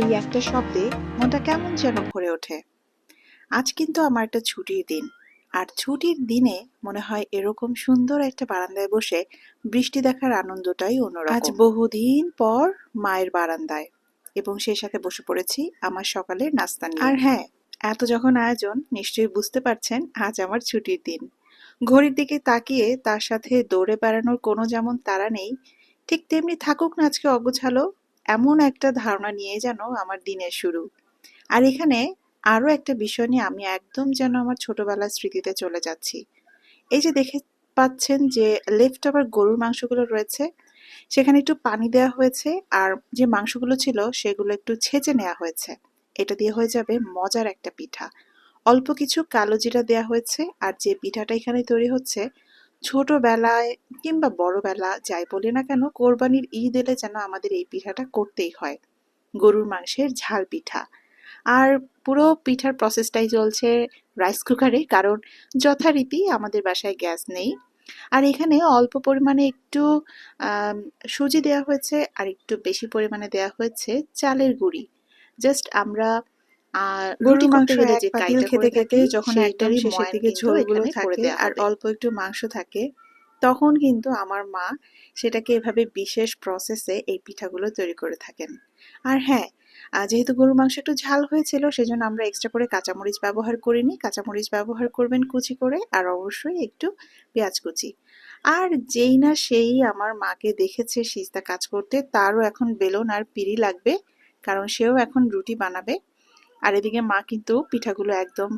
এই একটা শব্দে মনটা কেমন যেন ভরে ওঠে। আজ কিন্তু আমার একটা ছুটির দিন আর ছুটির দিনে মনে হয় এরকম সুন্দর একটা বারান্দায় বসে বৃষ্টি দেখার আনন্দটাই অন্যরকম। আজ বহুদিন পর মায়ের বারান্দায় এবং সেই সাথে বসে পড়েছি আমার সকালের নাস্তা নিয়ে। আর হ্যাঁ এত যখন আয়োজন নিশ্চয়ই বুঝতে পারছেন আজ আমার ছুটির দিন। ঘড়ির দিকে তাকিয়ে তার সাথে দৌড়ে বেড়ানোর কোনো যেমন তাড়া নেই ঠিক তেমনি থাকুক না আজকে অগোছালো এমন একটা ধারণা নিয়ে যেন আমার দিনের শুরু। আর এখানে আরও একটা বিষয় নিয়ে আমি একদম যেন আমার ছোটবেলার স্মৃতিতে চলে যাচ্ছি। এই যে দেখে পাচ্ছেন যে লেফট আবার গরুর মাংসগুলো রয়েছে, সেখানে একটু পানি দেওয়া হয়েছে আর যে মাংসগুলো ছিল সেগুলো একটু ছেঁচে নেওয়া হয়েছে। এটা দিয়ে হয়ে যাবে মজার একটা পিঠা। অল্প কিছু কালো জিরা দেওয়া হয়েছে আর যে পিঠাটা এখানে তৈরি হচ্ছে ছোটবেলায় কিংবা বড়বেলা যাই বলি না কেন, কোরবানির ঈদ এলে যেন আমাদের এই পিঠাটা করতেই হয়। গরুর মাংসের ঝাল পিঠা। আর পুরো পিঠার প্রসেসটাই চলছে রাইস কুকারে কারণ যথারীতি আমাদের বাসায় গ্যাস নেই। আর এখানে অল্প পরিমাণে একটু সুজি দেওয়া হয়েছে, আর একটু বেশি পরিমাণে দেওয়া হয়েছে চালের গুঁড়ি। জাস্ট আমরা আর গরুর রুটি মাংস করতে গেলে যে পাতিল খেতে খেতে যখন শেষের দিকে ঝোলগুলো থাকে আর অল্প একটু মাংস থাকে তখন কিন্তু আমার মা সেটাকে এভাবে বিশেষ প্রসেসে এই পিঠাগুলো তৈরি করে থাকেন। আর হ্যাঁ যেহেতু গরুর মাংস একটু ঝাল হয়েছিল সেজন্য আমরা এক্সট্রা করে কাঁচামরিচ ব্যবহার করিনি। কাঁচামরিচ ব্যবহার করবেন কুচি করে আর অবশ্যই একটু পেঁয়াজ কুচি। আর যেই না সেই আমার মাকে দেখেছে সিস্তা কাজ করতে তারও এখন বেলন আর পিড়ি লাগবে কারণ সেও এখন রুটি বানাবে। আর এদিকে মা কিন্তু পিঠাগুলো একদম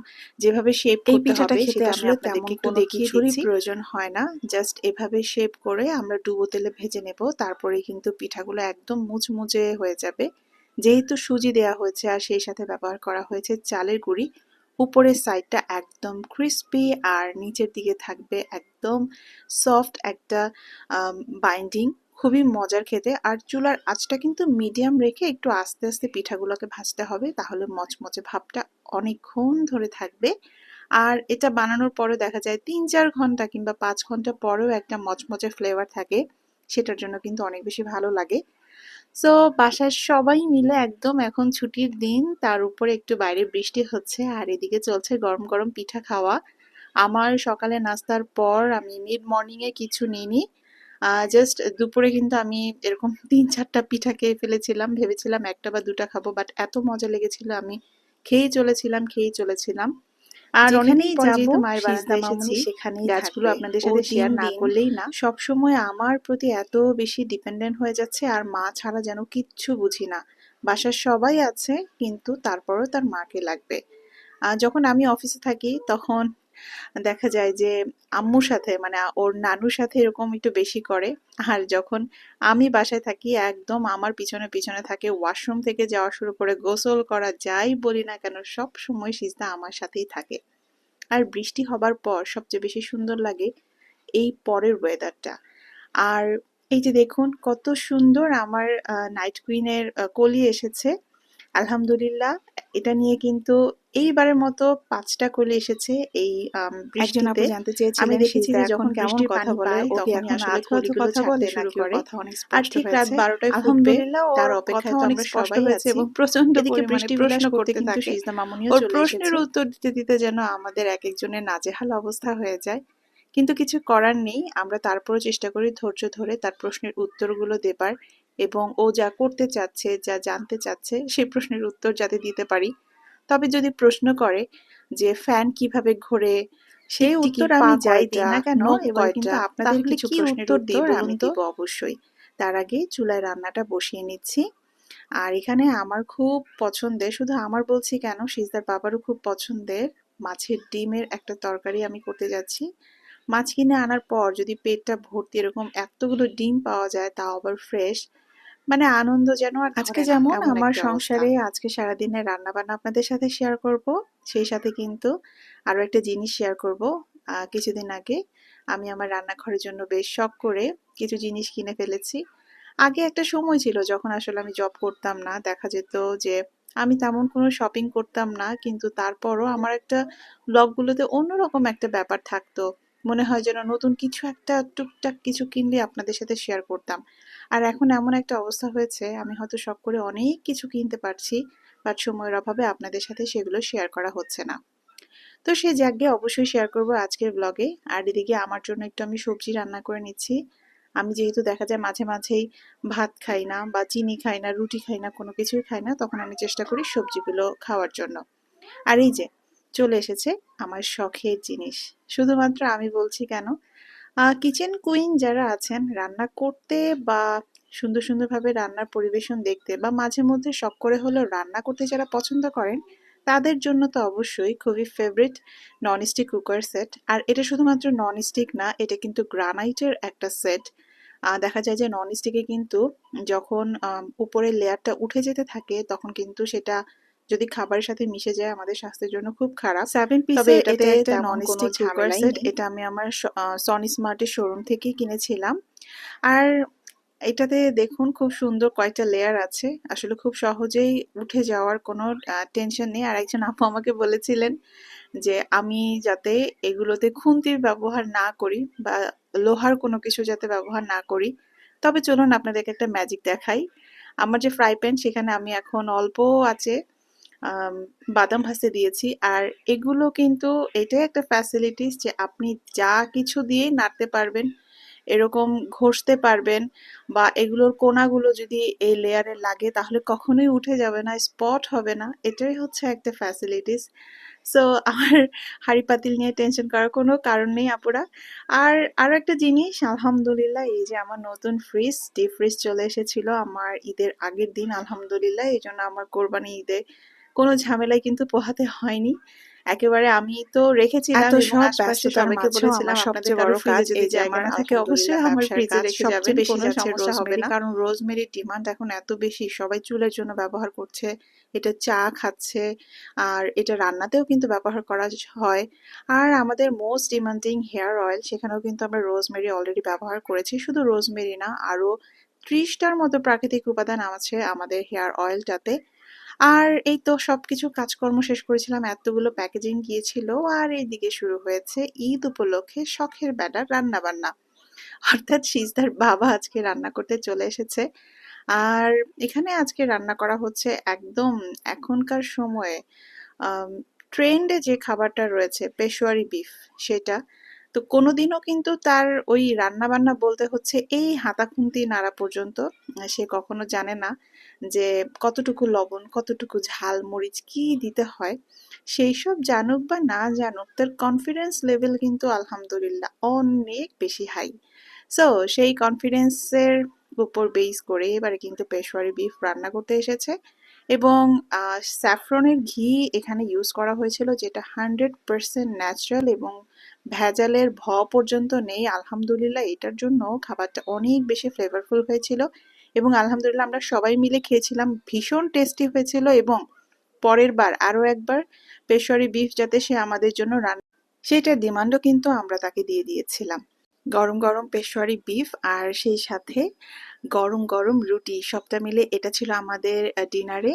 যেভাবে শেপ এই পিঠাটা খেতে আসলে তেমন কোনো কিছুরই প্রয়োজন হয় না। জাস্ট এভাবে শেপ করে আমরা ডুবো তেলে ভেজে নেব তারপরে কিন্তু পিঠাগুলো একদম মুচমুচে হয়ে যাবে। যেহেতু সুজি দেওয়া হয়েছে আর সেই সাথে ব্যবহার করা হয়েছে চালের গুঁড়ি উপরের সাইডটা একদম ক্রিস্পি আর নিচের দিকে থাকবে একদম সফট একটা বাইন্ডিং খুবই মজার খেতে। আর চুলার আঁচটা কিন্তু মিডিয়াম রেখে একটু আস্তে আস্তে পিঠাগুলোকে ভাজতে হবে, তাহলে মচমচে ভাবটা অনেকক্ষণ ধরে থাকবে। আর এটা বানানোর পরে দেখা যায় তিন চার ঘণ্টা কিংবা পাঁচ ঘণ্টা পরেও একটা মচমচে ফ্লেভার থাকে, সেটার জন্য কিন্তু অনেক বেশি ভালো লাগে। সো বাসার সবাই মিলে একদম এখন ছুটির দিন, তার উপরে একটু বাইরে বৃষ্টি হচ্ছে, আর এদিকে চলছে গরম গরম পিঠা খাওয়া। আমার সকালে নাস্তার পর আমি মিড মর্নিংয়ে কিছু নিইনি জাস্ট দুপুরে কিন্তু আমি এরকম তিন চারটা পিঠা খেয়ে ফেলেছিলাম ভেবেছিলাম একটা বা দুটা খাব বাট এত মজা লেগেছিল আমি খেয়েই চলেছিলাম খেয়েই চলেছিলাম। আর যাব, মায়ের বারান্দায় এসেছি সেখানেই গাছগুলো আপনাদের সাথে শেয়ার না করলেই না সব সময় আমার প্রতি এত বেশি ডিপেন্ডেন্ট হয়ে যাচ্ছে আর মা ছাড়া যেন কিচ্ছু বুঝি না। বাসার সবাই আছে কিন্তু তারপরেও তার মাকে লাগবে। আর যখন আমি অফিসে থাকি তখন দেখা যায় যে আম্মুর সাথে মানে ওর নানুর সাথে এরকম একটু বেশি করে। আর যখন আমি বাসায় থাকি, একদম আমার পিছনে পিছনে থাকে, ওয়াশরুম থেকে যাওয়া শুরু করে, গোসল করা যাই বলি না কেন, সব সময় সিজদা আমার সাথেই থাকে। আর বৃষ্টি হবার পর সবচেয়ে বেশি সুন্দর লাগে এই পরের ওয়েদারটা আর এই যে দেখুন, কত সুন্দর আমার নাইট কুইনের কলি এসেছে। আলহামদুলিল্লাহ এটা নিয়ে কিন্তু এইবারের মতো পাঁচটা কলি এসেছে এই একজন আপু বৃষ্টিতে। জানতে চেয়েছিলেন আমি দেখেছি যে যখন কেমন কথা বলে পায় ও কি তখনই এখন আসলে আধো আধো কথা বলে শুরু করে। আর ঠিক রাত হয়েছে? বারোটায় ফুটবে তার অপেক্ষায় অনেক স্পষ্ট সবাই হয়েছে এবং প্রচণ্ড পরিমাণে বৃষ্টি প্রশ্ন করতে কিন্তু মামুনিও চলে প্রশ্নের উত্তর দিতে দিতে যেন আমাদের এক একজনের নাজেহাল অবস্থা হয়ে যায়। কিন্তু কিছু করার নেই আমরা তারপরও চেষ্টা করি ধৈর্য ধরে তার প্রশ্নের উত্তরগুলো দেবার। এবং ও যা করতে চাচ্ছে যা জানতে চাচ্ছে সেই প্রশ্নের উত্তর যাতে দিতে পারি। তবে যদি প্রশ্ন করে যে ফ্যান কীভাবে ঘোরে সেই উত্তর আমি যাই দিই না কেন এবার কিন্তু আপনাদের কিছু প্রশ্নের উত্তর আমি? দিব অবশ্যই। তার আগে চুলায় রান্নাটা বসিয়ে নিচ্ছি। আর এখানে আমার খুব পছন্দের শুধু আমার বলছি কেন সিজদার বাবারও খুব পছন্দের মাছের ডিমের একটা তরকারি আমি করতে যাচ্ছি। মাছ কিনে আনার পর যদি পেটটা ভর্তি এরকম এতগুলো ডিম পাওয়া যায় তাও আবার ফ্রেশ মানে আনন্দ যেন আর আজকে যেমন আমার সংসারে আজকে সারাদিনের রান্না বান্না আপনাদের সাথে শেয়ার করব সেই সাথে কিন্তু আরও একটা জিনিস শেয়ার করব। কিছুদিন আগে আমি আমার রান্নাঘরের জন্য বেশ শখ করে কিছু জিনিস কিনে ফেলেছি। আগে একটা সময় ছিল যখন আসলে আমি জব করতাম না দেখা যেত যে আমি তেমন কোনো শপিং করতাম না কিন্তু তারপরও আমার একটা ব্লগগুলোতে অন্যরকম একটা ব্যাপার থাকতো। মনে হয় যেন নতুন কিছু একটা টুকটাক কিছু কিনলে আপনাদের সাথে শেয়ার করতাম। আর এখন এমন একটা অবস্থা হয়েছে, আমি হয়তো শখ করে অনেক কিছু কিনতে পারছি বাট সময়ের অভাবে আপনাদের সাথে সেগুলো শেয়ার করা হচ্ছে না। তো সে জায়গায় অবশ্যই শেয়ার করব আজকের ব্লগে আর এদিকে আমার জন্য একটু আমি সবজি রান্না করে নিচ্ছি। আমি যেহেতু দেখা যায় মাঝে মাঝেই ভাত খাই না বা চিনি খাই না, রুটি খাই না, কোনো কিছুই খাই না, তখন আমি চেষ্টা করি সবজিগুলো খাওয়ার জন্য। আর এই যে, চলে এসেছে আমার শখের জিনিস। শুধুমাত্র আমি বলছি কেন কিচেন কুইন যারা আছেন, রান্না করতে বা সুন্দর সুন্দরভাবে রান্নার পরিবেশন দেখতে বা মাঝে মধ্যে শখ করে হলেও রান্না করতে যারা পছন্দ করেন, তাদের জন্য তো অবশ্যই খুবই ফেভারিট ননস্টিক কুকার সেট আর এটা শুধুমাত্র ননস্টিক না, এটা কিন্তু গ্রানাইটের একটা সেট দেখা যায় যে ননস্টিকে কিন্তু যখন উপরের লেয়ারটা উঠে যেতে থাকে, তখন কিন্তু সেটা যদি খাবারের সাথে মিশে যায় আমাদের স্বাস্থ্যের জন্য খুব খারাপ। সেভেন পিসে এটাতে একটা ননস্টিক কুকার সেট এটা আমি আমার সনি স্মার্টের শোরুম থেকেই কিনেছিলাম। আর এটাতে দেখুন খুব সুন্দর কয়েকটা লেয়ার আছে। আসলে খুব সহজেই উঠে যাওয়ার কোনো টেনশন নেই। আর একজন আপু আমাকে বলেছিলেন যে আমি যাতে এগুলোতে খুন্তির ব্যবহার না করি বা লোহার কোনো কিছু যাতে ব্যবহার না করি তবে চলুন আপনাদেরকে একটা ম্যাজিক দেখাই। আমার যে ফ্রাই প্যান সেখানে আমি এখন অল্প আছে। বাদাম ভাজতে দিয়েছি। আর এগুলো কিন্তু এটাই একটা ফ্যাসিলিটিস যে আপনি যা কিছু দিয়েই নাড়তে পারবেন, এরকম ঘষতে পারবেন বা এগুলোর কোনাগুলো যদি এই লেয়ারে লাগে তাহলে কখনোই উঠে যাবে না স্পট হবে না। এটাই হচ্ছে একটা ফ্যাসিলিটিস সো আমার হাড়ি পাতিল নিয়ে টেনশন করার কোনো কারণ নেই আপুরা। আর আরও একটা জিনিস, আলহামদুলিল্লাহ, এই যে আমার নতুন ফ্রিজ ডিপ ফ্রিজ চলে এসেছিল আমার ঈদের আগের দিন, আলহামদুলিল্লাহ, এই জন্য আমার কোরবানি ঈদে কোনো ঝামেলায় কিন্তু পোহাতে হয়নি। একেবারে আমি তো রেখেছিলাম এত সব ব্যস্ততার সবাইকে বলেছিলাম সবচেয়ে বড় কাজ এই জায়গা না থাকে অবশ্যই আমার ফ্রিজে রেখে যাবেন বেশি কোনো সমস্যা হবে না। কারণ রোজমেরির ডিমান্ড এখন এত বেশি সবাই চুলের জন্য ব্যবহার করছে এটা চা খাচ্ছে আর এটা রান্নাতেও কিন্তু ব্যবহার করা হয়। আর আমাদের মোস্ট ডিমান্ডিং হেয়ার অয়েল সেখানেও কিন্তু আমরা রোজমেরি অলরেডি ব্যবহার করেছি শুধু রোজমেরি না আরও ত্রিশটার মতো প্রাকৃতিক উপাদান আছে আমাদের হেয়ার অয়েলটাতে আর এই তো সবকিছু কাজকর্ম শেষ করেছিলাম, এতগুলো প্যাকেজিং গিয়েছিল, আর এইদিকে শুরু হয়েছে ঈদ উপলক্ষে শখের ব্যাটার রান্না বান্না অর্থাৎ সিজদার বাবা আজকে রান্না করতে চলে এসেছে। আর এখানে আজকে রান্না করা হচ্ছে একদম এখনকার সময়ে ট্রেন্ডে যে খাবারটা রয়েছে পেশোয়ারি বিফ সেটা তো কোনোদিনও কিন্তু তার ওই রান্না বান্না বলতে হচ্ছে, এই হাতা খুন্তি নাড়া পর্যন্ত। সে কখনো জানে না যে কতটুকু লবণ, কতটুকু ঝাল, মরিচ কি দিতে হয়। সেই সব জানুক বা না জানুক, তার কনফিডেন্স লেভেল কিন্তু আলহামদুলিল্লাহ অনেক বেশি হাই সো সেই কনফিডেন্সের উপর বেস করে এবারে কিন্তু পেশোয়ারি বিফ রান্না করতে এসেছে এবং স্যাফরনের ঘি এখানে ইউজ করা হয়েছিল যেটা হান্ড্রেড পারসেন্ট ন্যাচারাল এবং ভেজালের ভ পর্যন্ত নেই, আলহামদুলিল্লাহ এটার জন্য খাবারটা অনেক বেশি ফ্লেভারফুল হয়েছিল এবং আলহামদুলিল্লাহ আমরা সবাই মিলে খেয়েছিলাম, ভীষণ টেস্টি হয়েছিল এবং পরের বার আরও একবার পেশোয়ারি বিফ যাতে সে আমাদের জন্য রান্না সেটার ডিমান্ডও কিন্তু আমরা তাকে দিয়ে দিয়েছিলাম। গরম গরম পেশোয়ারি বিফ আর সেই সাথে গরম গরম রুটি সবটা মিলে এটা ছিল আমাদের ডিনারে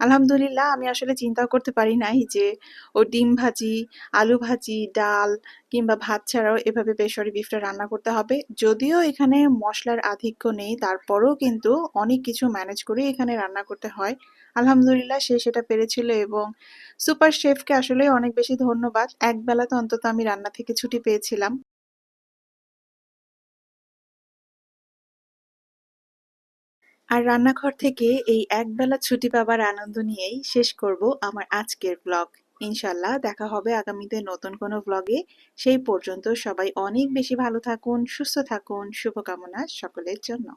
আলহামদুলিল্লাহ, আমি আসলে চিন্তাও করতে পারি নাই যে, ও ডিম ভাজি, আলু ভাজি, ডাল কিংবা ভাত ছাড়াও এভাবে পেশোয়ারি বিফটা রান্না করতে হবে। যদিও এখানে মশলার আধিক্য নেই, তারপরেও কিন্তু অনেক কিছু ম্যানেজ করে এখানে রান্না করতে হয়। আলহামদুলিল্লাহ, সে সেটা পেরেছিল এবং সুপার শেফকে আসলে অনেক বেশি ধন্যবাদ। এক বেলা তো অন্তত আমি রান্না থেকে ছুটি পেয়েছিলাম। আর রান্নাঘর থেকে এই একবেলা ছুটি পাবার আনন্দ নিয়েই শেষ করব আমার আজকের ব্লগ ইনশাল্লাহ দেখা হবে আগামীতে নতুন কোনো ব্লগে সেই পর্যন্ত সবাই অনেক বেশি ভালো থাকুন, সুস্থ থাকুন, শুভকামনা সকলের জন্য।